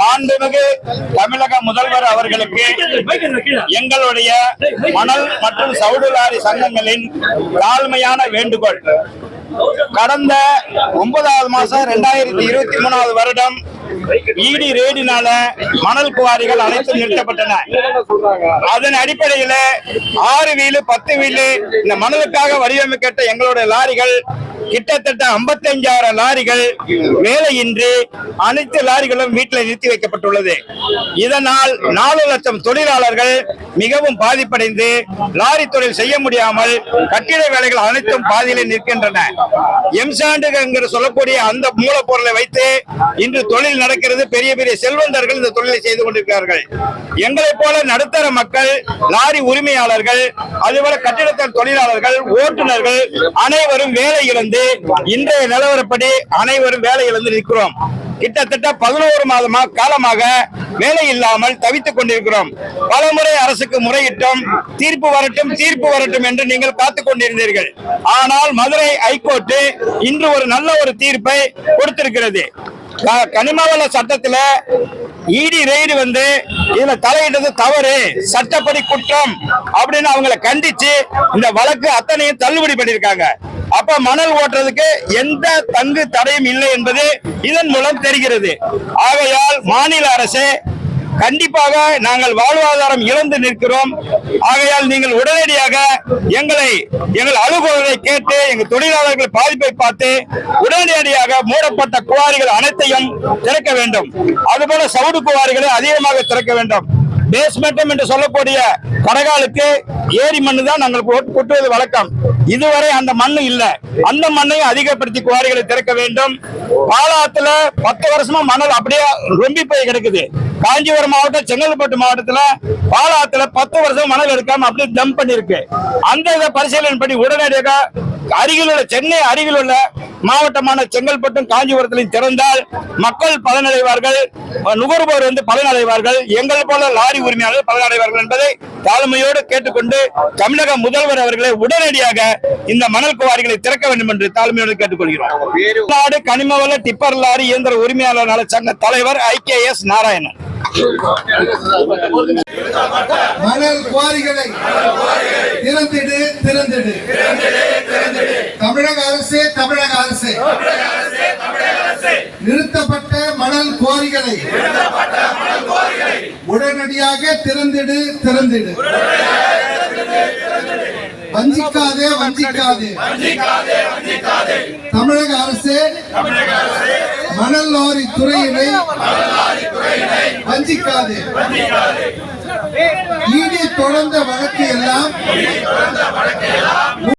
மாண்புமிகு தமிழக முதல்வர் அவர்களுக்கு எங்களுடைய மணல் மற்றும் சவுடுலாரி சங்கங்களின் தாழ்மையான வேண்டுகோள். கடந்த ஒன்பதாவது மாசம் ரெண்டாயிரத்தி இருபத்தி மூணாவது வருடம் ஈடி ரேடினால மணல் குவாரிகள் அனைத்தும் நிறுத்தப்பட்டன. அதன் அடிப்படையில ஆறு வீலு பத்து வீலு இந்த மணலுக்காக வடிவமைக்கப்பட்ட எங்களுடைய லாரிகள் கிட்டத்தட்ட 55000 லாரிகள் வேலையின்றி அனைத்து லாரிகளும் வீட்டில் நிறுத்தி வைக்கப்பட்டுள்ளது. இதனால் நாலு லட்சம் தொழிலாளர்கள் மிகவும் பாதிப்படைந்து லாரி தொழில் செய்ய முடியாமல் கட்டிட வேலைகள் அனைத்தும் பாதியிலே நிற்கின்றன. எம்சாண்டு சொல்லக்கூடிய அந்த மூலப்பொருளை வைத்து இன்று தொழில் நடக்கிறது. பெரிய பெரிய செல்வந்தர்கள் இந்த தொழிலை செய்து கொண்டிருக்கிறார்கள். எங்களைப் போல நடுத்தர மக்கள் லாரி உரிமையாளர்கள் அதுபோல கட்டிடத்தல் தொழிலாளர்கள் ஓட்டுநர்கள் அனைவரும் வேலை இழந்து இன்றைய நிலவரப்படி அனைவரும் வேலை இழந்து நிற்கிறோம். கிட்டத்தட்ட பதினோரு மாதமா காலமாக வேலை இல்லாமல் தவித்துக் கொண்டிருக்கிறோம். பலமுறை அரசுக்கு முறையிட்டோம். தீர்ப்பு வரட்டும் தீர்ப்பு வரட்டும் என்று நீங்கள் காத்துக் கொண்டிருந்தீர்கள். ஆனால் மதுரை ஹைகோர்ட் இன்று ஒரு நல்ல ஒரு தீர்ப்பை கொடுத்திருக்கிறது. கனிமவள சட்டத்துல இடி ரெய்டு வந்து இதுல தலையிட்டது தவறு. சட்டப்படி குற்றம் அப்படின்னு அவங்கள கண்டிச்சு இந்த வழக்கு அத்தனையும் தள்ளுபடி பண்ணிருக்காங்க அப்ப மணல் ஓட்டுறதுக்கு எந்த தங்கு தடையும் இல்லை என்பது இதன் மூலம் தெரிகிறது. ஆகையால் மாநில அரசு கண்டிப்பாக நாங்கள் வாழ்வாதாரம் இழந்து நிற்கிறோம். ஆகையால் நீங்கள் உடனடியாக எங்களை எங்கள் அலுவலரை கேட்டு எங்கள் தொழிலாளர்கள் பாதிப்பை பார்த்து உடனடியாக மூடப்பட்ட குவாரிகள் அனைத்தையும் திறக்க வேண்டும். அதுபோல சவுடு குவாரிகளை அதிகமாக திறக்க வேண்டும். பேஸ்மெண்டம் என்று சொல்லக்கூடிய கடகாலுக்கு ஏரி மண்ணு தான் நாங்கள் கொட்- கொட்டுவது வழக்கம். இதுவரை அந்த மண்ணு இல்ல. அந்த மண்ணையும் அதிகப்படுத்தி குவாரிகளை திறக்க வேண்டும். பாலாத்துல பத்து வருஷமா மணல் அப்படியே ரொம்பி போய் கிடக்குது. காஞ்சிபுரம் மாவட்டம் செங்கல்பட்டு மாவட்டத்துல பாலாத்துல பத்து வருஷம் மணல் எடுக்காம அப்படியே டம்ப் பண்ணிருக்கு அந்த இதை பரிசீலனை பண்ணி உடனடியாக அருகில் உள்ள சென்னை அருகில் உள்ள மாவட்டமான செங்கல்பட்டும் காஞ்சிபுரத்திலையும் திறந்தால் மக்கள் பலனடைவார்கள். நுகர்வோர் வந்து பலனடைவார்கள் எங்கள் போல லாரி உரிமையாளர்கள் பலனடைவார்கள் என்பதை தாழ்மையோடு கேட்டுக்கொண்டு தமிழக முதல்வர் அவர்களை உடனடியாக இந்த மணல் குவாரிகளை திறக்க வேண்டும் என்று தாழ்மையோடு கேட்டுக்கொள்கிறோம். நாடு கனிமவள டிப்பர் லாரி இயந்திர உரிமையாளர் நல சங்க தலைவர் ஐ கே எஸ் நாராயணன். மணல் குவாரிகளை திறந்திடு திறந்திடு தமிழக அரசே தமிழக அரசே நிறுத்தப்பட்ட மணல் குவாரிகளை உடனடியாக திறந்திடு திறந்திடு. வஞ்சிக்காதே வஞ்சிக்காதே. தமிழக அரசு மணல் லாரி துறையினை வஞ்சிக்காதே. ஈடி தொடர்ந்த வழக்கு எல்லாம்